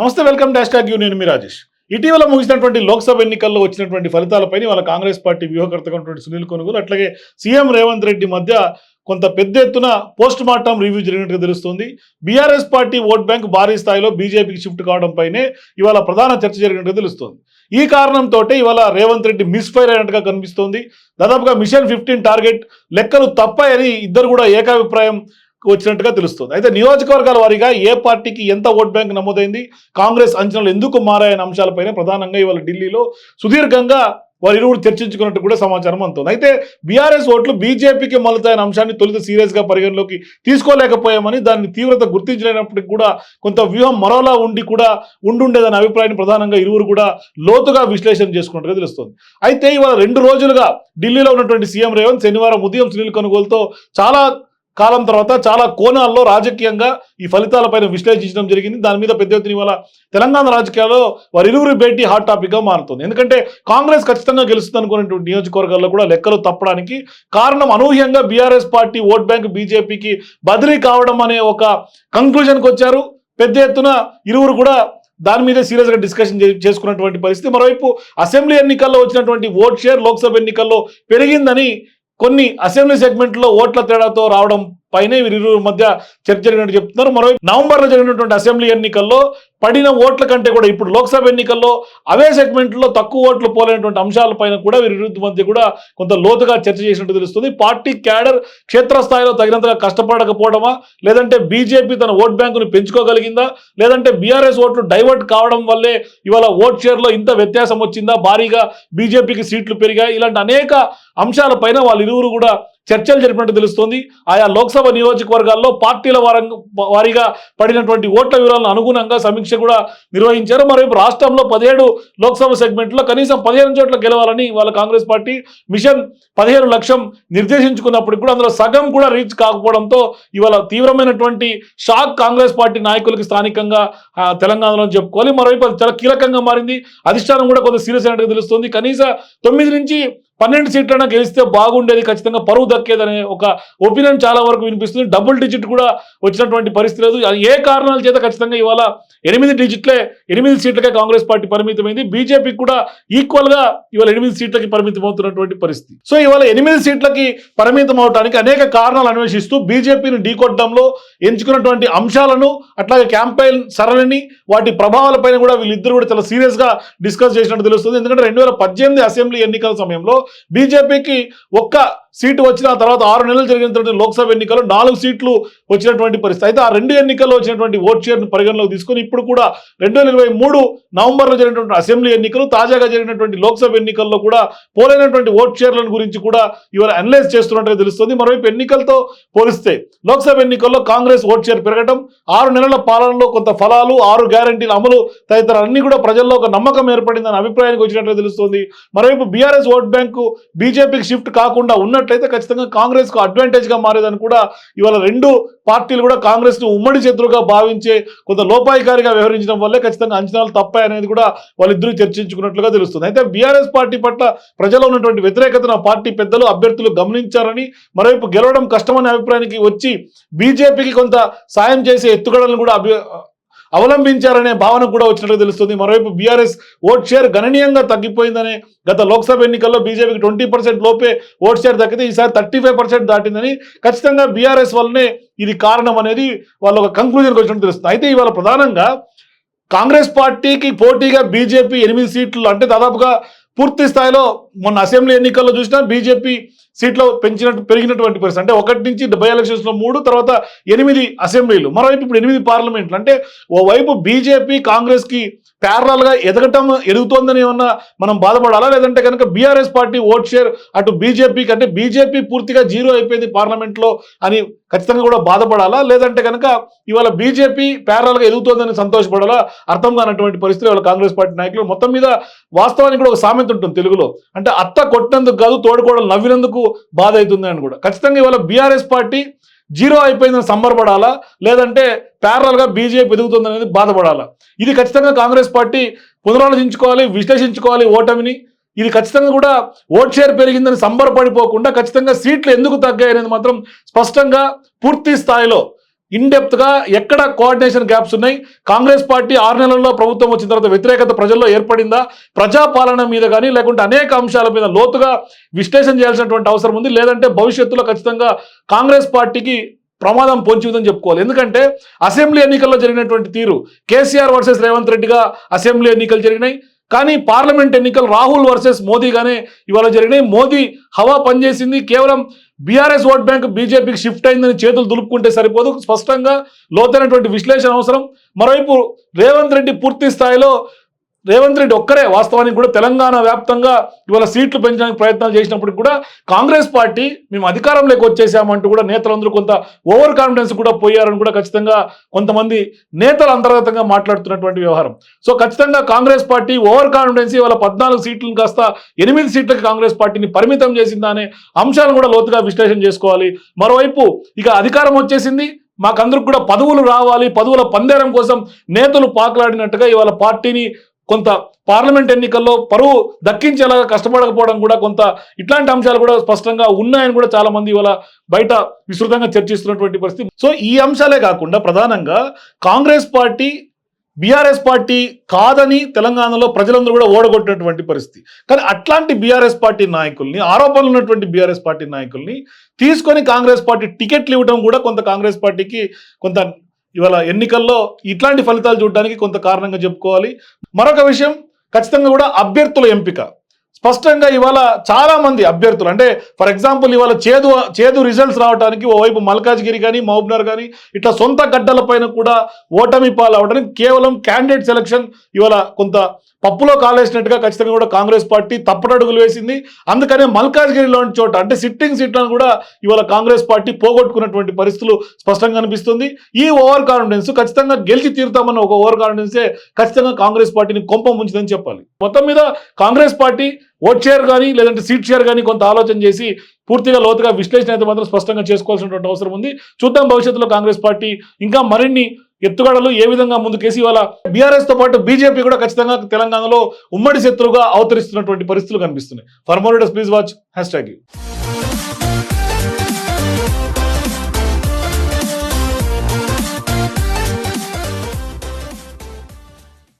నమస్తే welcome dash tag you నేను మీ రాజేష్. ఇటీవల ముగిసినటువంటి లోక్సభ ఎన్నికల్లో వచ్చినటువంటి ఫలితాలపై వాళ్ళ కాంగ్రెస్ పార్టీ వ్యూహకర్తగా సునీల్ కొనుగోలు అట్లాగే సీఎం రేవంత్ రెడ్డి మధ్య కొంత పెద్ద ఎత్తున పోస్ట్ మార్టం రివ్యూ జరిగినట్టుగా తెలుస్తుంది. బీఆర్ఎస్ పార్టీ ఓట్ బ్యాంక్ భారీ స్థాయిలో బీజేపీకి షిఫ్ట్ కావడం పైనే ఇవాళ ప్రధాన చర్చ జరిగినట్టుగా తెలుస్తుంది. ఈ కారణంతో ఇవాళ రేవంత్ రెడ్డి మిస్ఫైర్ అయినట్టుగా కనిపిస్తోంది. దాదాపుగా మిషన్ ఫిఫ్టీన్ టార్గెట్ లెక్కలు తప్పాయని ఇద్దరు కూడా ఏకాభిప్రాయం వచ్చినట్టుగా తెలుస్తుంది. అయితే నియోజకవర్గాల వారీగా ఏ పార్టీకి ఎంత ఓట్ బ్యాంక్ నమోదైంది కాంగ్రెస్ అంచనాలు ఎందుకు మారాయనే అంశాలపైన ప్రధానంగా ఇవాళ ఢిల్లీలో సుదీర్ఘంగా వారి ఇరువురు చర్చించుకున్నట్టు కూడా సమాచారం అందుతుంది. అయితే బీఆర్ఎస్ ఓట్లు బీజేపీకి మలుతాయన్న అంశాన్ని తొలుత సీరియస్గా పరిగణలోకి తీసుకోలేకపోయామని దాన్ని తీవ్రత గుర్తించలేనప్పటికి కూడా కొంత వ్యూహం మరోలా ఉండి కూడా ఉండుండేదనే అభిప్రాయాన్ని ప్రధానంగా ఇరువురు కూడా లోతుగా విశ్లేషణ చేసుకున్నట్టుగా తెలుస్తుంది. అయితే ఇవాళ రెండు రోజులుగా ఢిల్లీలో ఉన్నటువంటి సీఎం రేవంత్ శనివారం ఉదయం సునీల్ కొనుగోలుతో చాలా కాలం తర్వాత చాలా కోణాల్లో రాజకీయంగా ఈ ఫలితాలపైన విశ్లేషించడం జరిగింది. దాని మీద పెద్ద ఎత్తున ఇవాళ తెలంగాణ రాజకీయాల్లో వారి ఇరువురు భేటీ హాట్ టాపిక్గా మారుతుంది. ఎందుకంటే కాంగ్రెస్ ఖచ్చితంగా గెలుస్తుంది అనుకున్నటువంటి నియోజకవర్గాల్లో కూడా లెక్కలు తప్పడానికి కారణం అనూహ్యంగా బీఆర్ఎస్ పార్టీ ఓట్ బ్యాంక్ బీజేపీకి బదిలీ కావడం అనే ఒక కంక్లూజన్కి వచ్చారు. పెద్ద ఎత్తున ఇరువురు కూడా దాని మీద సీరియస్గా డిస్కషన్ చేసుకున్నటువంటి పరిస్థితి. మరోవైపు అసెంబ్లీ ఎన్నికల్లో వచ్చినటువంటి ఓట్ షేర్ లోక్సభ ఎన్నికల్లో పెరిగిందని కొన్ని అసెంబ్లీ సెగ్మెంట్లో ఓట్ల తేడాతో రావడం పైనే వీరిరువురు మధ్య చర్చ జరిగినట్టు చెప్తున్నారు. మరోవైపు నవంబర్లో జరిగినటువంటి అసెంబ్లీ ఎన్నికల్లో పడిన ఓట్ల కంటే కూడా ఇప్పుడు లోక్సభ ఎన్నికల్లో అవే సెగ్మెంట్లో తక్కువ ఓట్లు పోలేనటువంటి అంశాలపైన కూడా వీరిరువురి మధ్య కూడా కొంత లోతుగా చర్చ చేసినట్టు తెలుస్తుంది. పార్టీ క్యాడర్ క్షేత్రస్థాయిలో తగినంతగా కష్టపడకపోవడమా? లేదంటే బీజేపీ తన ఓట్ బ్యాంకును పెంచుకోగలిగిందా? లేదంటే బీఆర్ఎస్ ఓట్లు డైవర్ట్ కావడం వల్లే ఇవాళ ఓట్ షేర్లో ఇంత వ్యత్యాసం వచ్చిందా? భారీగా బీజేపీకి సీట్లు పెరిగాయి. ఇలాంటి అనేక అంశాలపైన వాళ్ళు ఇరువురు కూడా చర్చలు జరిపినట్టు తెలుస్తోంది. ఆయా లోక్సభ నియోజకవర్గాల్లో పార్టీల వారీగా పడినటువంటి ఓట్ల వివరాలను అనుగుణంగా సమీక్ష కూడా నిర్వహించారు. మరోవైపు రాష్ట్రంలో పదిహేడు లోక్సభ సెగ్మెంట్లో కనీసం పదిహేను చోట్ల గెలవాలని వాళ్ళ కాంగ్రెస్ పార్టీ మిషన్ పదిహేను లక్ష్యం నిర్దేశించుకున్నప్పటికి కూడా అందులో సగం కూడా రీచ్ కాకపోవడంతో ఇవాళ తీవ్రమైనటువంటి షాక్ కాంగ్రెస్ పార్టీ నాయకులకి స్థానికంగా తెలంగాణలో చెప్పుకోవాలి. మరోవైపు అది చాలా కీలకంగా మారింది. అధిష్టానం కూడా కొంత సీరియస్ అయినట్టుగా తెలుస్తుంది. కనీస తొమ్మిది నుంచి పన్నెండు సీట్లైనా గెలిస్తే బాగుండేది ఖచ్చితంగా పరువు దక్కేదనే ఒక ఒపీనియన్ చాలా వరకు వినిపిస్తుంది. డబుల్ డిజిట్ కూడా వచ్చినటువంటి పరిస్థితి లేదు. అది ఏ కారణాల చేత ఖచ్చితంగా ఇవాళ ఎనిమిది డిజిట్లే ఎనిమిది సీట్లకే కాంగ్రెస్ పార్టీ పరిమితమైంది. బీజేపీకి కూడా ఈక్వల్గా ఇవాళ ఎనిమిది సీట్లకి పరిమితం అవుతున్నటువంటి పరిస్థితి. సో ఇవాళ ఎనిమిది సీట్లకి పరిమితం అవడానికి అనేక కారణాలు అన్వేషిస్తూ బీజేపీని ఢీకొట్టడంలో ఎంచుకున్నటువంటి అంశాలను అట్లాగే క్యాంపెయిన్ సరళిని వాటి ప్రభావాలపైన కూడా వీళ్ళిద్దరు కూడా చాలా సీరియస్గా డిస్కస్ చేసినట్టు తెలుస్తుంది. ఎందుకంటే రెండు వేల పద్దెనిమిది అసెంబ్లీ ఎన్నికల సమయంలో బీజేపీకి ఒక్క సీటు వచ్చిన తర్వాత ఆరు నెలలు జరిగినటువంటి లోక్సభ ఎన్నికల్లో నాలుగు సీట్లు వచ్చినటువంటి పరిస్థితి. అయితే ఆ రెండు ఎన్నికల్లో వచ్చినటువంటి ఓట్ షేర్ను పరిగణలోకి తీసుకుని ఇప్పుడు కూడా రెండు వేల ఇరవై మూడు నవంబర్లో జరిగినటువంటి అసెంబ్లీ ఎన్నికలు తాజాగా జరిగినటువంటి లోక్సభ ఎన్నికల్లో కూడా పోలైనటువంటి ఓట్ షేర్లను గురించి కూడా ఇవాళ అనలైజ్ చేస్తున్నట్టుగా తెలుస్తుంది. మరోవైపు ఎన్నికలతో పోలిస్తే లోక్సభ ఎన్నికల్లో కాంగ్రెస్ ఓట్ షేర్ పెరగడం ఆరు నెలల పాలనలో కొంత ఫలాలు ఆరు గ్యారంటీల అమలు తదితర అన్ని కూడా ప్రజల్లో ఒక నమ్మకం ఏర్పడిందన్న అభిప్రాయానికి వచ్చినట్టుగా తెలుస్తుంది. మరోవైపు బీఆర్ఎస్ ఓట్ బ్యాంకు బీజేపీకి షిఫ్ట్ కాకుండా ఉన్న ఉన్నట్లయితే ఖచ్చితంగా కాంగ్రెస్కు అడ్వాంటేజ్గా మారేదని కూడా ఇవాళ రెండు పార్టీలు కూడా కాంగ్రెస్ను ఉమ్మడి శత్రువుగా భావించే కొంత లోపాయికారిగా వ్యవహరించడం వల్లే ఖచ్చితంగా అంచనాలు తప్పాయనేది కూడా వాళ్ళిద్దరూ చర్చించుకున్నట్లుగా తెలుస్తుంది. అయితే బీఆర్ఎస్ పార్టీ పట్ల ప్రజల్లో ఉన్నటువంటి వ్యతిరేకతను పార్టీ పెద్దలు అభ్యర్థులు గమనించారని మరోవైపు గెలవడం కష్టమనే అభిప్రాయానికి వచ్చి బీజేపీకి కొంత సాయం చేసే ఎత్తుగడలను కూడా అవలంబించారనే భావన కూడా వచ్చినట్టు తెలుస్తుంది. మరోవైపు బీఆర్ఎస్ ఓట్ షేర్ గణనీయంగా తగ్గిపోయిందని గత లోక్సభ ఎన్నికల్లో బీజేపీకి ట్వంటీ పర్సెంట్ లోపే ఓట్ షేర్ తగ్గితే ఈసారి థర్టీ ఫైవ్ పర్సెంట్ దాటిందని ఖచ్చితంగా బీఆర్ఎస్ వల్లనే ఇది కారణం అనేది వాళ్ళ ఒక కంక్లూజన్కి వచ్చినట్టు తెలుస్తుంది. అయితే ఇవాళ ప్రధానంగా కాంగ్రెస్ పార్టీకి పోటీగా బీజేపీ ఎనిమిది సీట్లు అంటే దాదాపుగా పూర్తి స్థాయిలో మొన్న అసెంబ్లీ ఎన్నికల్లో చూసినా బీజేపీ సీట్లో పెంచినట్టు పెరిగినటువంటి పరిస్థితి. అంటే ఒకటి నుంచి బై ఎలక్షన్స్లో మూడు తర్వాత ఎనిమిది అసెంబ్లీలు. మరోవైపు ఇప్పుడు ఎనిమిది పార్లమెంట్లు. అంటే ఓవైపు బీజేపీ కాంగ్రెస్కి ప్యారలల్గా ఎదగటం ఎదుగుతోందని ఏమన్నా మనం బాధపడాలా? లేదంటే కనుక బీఆర్ఎస్ పార్టీ ఓట్ షేర్ అటు బీజేపీ కంటే బీజేపీ పూర్తిగా జీరో అయిపోయింది పార్లమెంట్లో అని ఖచ్చితంగా కూడా బాధపడాలా? లేదంటే కనుక ఇవాళ బీజేపీ ప్యారలల్గా ఎదుగుతోందని సంతోషపడాలా? అర్థం కానటువంటి పరిస్థితి వాళ్ళ కాంగ్రెస్ పార్టీ నాయకులు మొత్తం మీద వాస్తవానికి కూడా ఒక సామెత ఉంటుంది తెలుగులో. అంటే అత్త కొట్టినందుకు కాదు తోడుకోవడం నవ్వినందుకు బాధ అవుతుంది అని కూడా. ఖచ్చితంగా ఇవాళ బీఆర్ఎస్ పార్టీ జీరో అయిపోయిందని సంబరపడాలా లేదంటే ప్యారల్గా బీజేపీ ఎదుగుతుంది అనేది బాధపడాలా? ఇది ఖచ్చితంగా కాంగ్రెస్ పార్టీ పునరాలోచించుకోవాలి విశ్లేషించుకోవాలి ఓటమిని. ఇది ఖచ్చితంగా కూడా ఓట్ షేర్ పెరిగిందని సంబరపడిపోకుండా ఖచ్చితంగా సీట్లు ఎందుకు తగ్గాయనేది మాత్రం స్పష్టంగా పూర్తి స్థాయిలో ఇన్డెప్త్గా ఎక్కడ కోఆర్డినేషన్ గ్యాప్స్ ఉన్నాయి? కాంగ్రెస్ పార్టీ ఆరు నెలల్లో ప్రభుత్వం వచ్చిన తర్వాత వ్యతిరేకత ప్రజల్లో ఏర్పడిందా? ప్రజాపాలన మీద కానీ లేకుంటే అనేక అంశాల మీద లోతుగా విశ్లేషణ చేయాల్సినటువంటి అవసరం ఉంది. లేదంటే భవిష్యత్తులో ఖచ్చితంగా కాంగ్రెస్ పార్టీకి ప్రమాదం పొంచి ఉందని చెప్పుకోవాలి. ఎందుకంటే అసెంబ్లీ ఎన్నికల్లో జరిగినటువంటి తీరు కేసీఆర్ వర్సెస్ రేవంత్ రెడ్డిగా అసెంబ్లీ ఎన్నికలు జరిగినాయి. కానీ పార్లమెంట్ ఎన్నికలు రాహుల్ వర్సెస్ మోదీగానే ఇవాళ జరిగినాయి. మోదీ హవా పనిచేసింది. కేవలం బీఆర్ఎస్ ఓట్ బ్యాంక్ బీజేపీకి షిఫ్ట్ అయిందని చేతులు దులుపుకుంటే సరిపోదు. స్పష్టంగా లోతైనటువంటి విశ్లేషణ అవసరం. మరోవైపు రేవంత్ రెడ్డి పూర్తి స్థాయిలో రేవంత్ రెడ్డి ఒక్కరే వాస్తవానికి కూడా తెలంగాణ వ్యాప్తంగా ఇవాళ సీట్లు పెంచడానికి ప్రయత్నాలు చేసినప్పుడు కూడా కాంగ్రెస్ పార్టీ మేము అధికారంలోకి వచ్చేసామంటూ కూడా నేతలందరూ కొంత ఓవర్ కాన్ఫిడెన్స్ కూడా పోయారని కూడా ఖచ్చితంగా కొంతమంది నేతలు అంతర్గతంగా మాట్లాడుతున్నటువంటి వ్యవహారం. సో ఖచ్చితంగా కాంగ్రెస్ పార్టీ ఓవర్ కాన్ఫిడెన్స్ ఇవాళ పద్నాలుగు సీట్లను కాస్త ఎనిమిది సీట్లకు కాంగ్రెస్ పార్టీని పరిమితం చేసిందా అనే అంశాలను కూడా లోతుగా విశ్లేషణ చేసుకోవాలి. మరోవైపు ఇక అధికారం వచ్చేసింది. మాకందరికి కూడా పదవులు రావాలి. పదవుల పందేరం కోసం నేతలు పాకులాడినట్టుగా ఇవాళ పార్టీని కొంత పార్లమెంట్ ఎన్నికల్లో పరువు దక్కించేలాగా కష్టపడకపోవడం కూడా కొంత ఇట్లాంటి అంశాలు కూడా స్పష్టంగా ఉన్నాయని కూడా చాలా మంది ఇవాళ బయట విస్తృతంగా చర్చిస్తున్నటువంటి పరిస్థితి. సో ఈ అంశాలే కాకుండా ప్రధానంగా కాంగ్రెస్ పార్టీ బీఆర్ఎస్ పార్టీ కాదని తెలంగాణలో ప్రజలందరూ కూడా ఓడగొట్టినటువంటి పరిస్థితి. కానీ అట్లాంటి బీఆర్ఎస్ పార్టీ నాయకుల్ని ఆరోపణలు ఉన్నటువంటి బీఆర్ఎస్ పార్టీ నాయకుల్ని తీసుకొని కాంగ్రెస్ పార్టీ టికెట్లు ఇవ్వడం కూడా కొంత కాంగ్రెస్ పార్టీకి కొంత ఇవాళ ఎన్నికల్లో ఇట్లాంటి ఫలితాలు చూడడానికి కొంత కారణంగా చెప్పుకోవాలి. మరొక విషయం ఖచ్చితంగా కూడా అభ్యర్థుల ఎంపిక. స్పష్టంగా ఇవాళ చాలా మంది అభ్యర్థులు అంటే ఫర్ ఎగ్జాంపుల్ ఇవాళ చేదు చేదు రిజల్ట్స్ రావడానికి ఓవైపు మల్కాజ్గిరి కానీ మహబూబ్నగర్ కానీ ఇట్లా సొంత గడ్డల పైన కూడా ఓటమి పాలు అవడానికి కేవలం క్యాండిడేట్ సెలక్షన్ ఇవాళ కొంత పప్పులో కాలేసినట్టుగా ఖచ్చితంగా కూడా కాంగ్రెస్ పార్టీ తప్పటడుగులు వేసింది. అందుకనే మల్కాజ్గిరిలోని చోట అంటే సిట్టింగ్ సీట్లను కూడా ఇవాళ కాంగ్రెస్ పార్టీ పోగొట్టుకున్నటువంటి పరిస్థితులు స్పష్టంగా కనిపిస్తుంది ఈ ఓవర్ కాన్ఫిడెన్స్ ఖచ్చితంగా గెలిచి తీరుతామన్న ఒక ఓవర్ కాన్ఫిడెన్సే ఖచ్చితంగా కాంగ్రెస్ పార్టీని కొంప ముంచిందని చెప్పాలి. మొత్తం మీద కాంగ్రెస్ పార్టీ ఓట్ షేర్ కానీ లేదంటే సీట్ షేర్ కానీ కొంత ఆలోచన చేసి పూర్తిగా లోతుగా విశ్లేషణ అయితే మాత్రం స్పష్టంగా చేసుకోవాల్సినటువంటి అవసరం ఉంది. చూద్దాం భవిష్యత్తులో కాంగ్రెస్ పార్టీ ఇంకా మరిన్ని ఎత్తుగడలు ఏ విధంగా ముందుకేసి ఇవాళ బీఆర్ఎస్తో పాటు బీజేపీ కూడా ఖచ్చితంగా తెలంగాణలో ఉమ్మడి శత్రువుగా అవతరిస్తున్నటువంటి పరిస్థితులు కనిపిస్తున్నాయి. For more please watch hashtag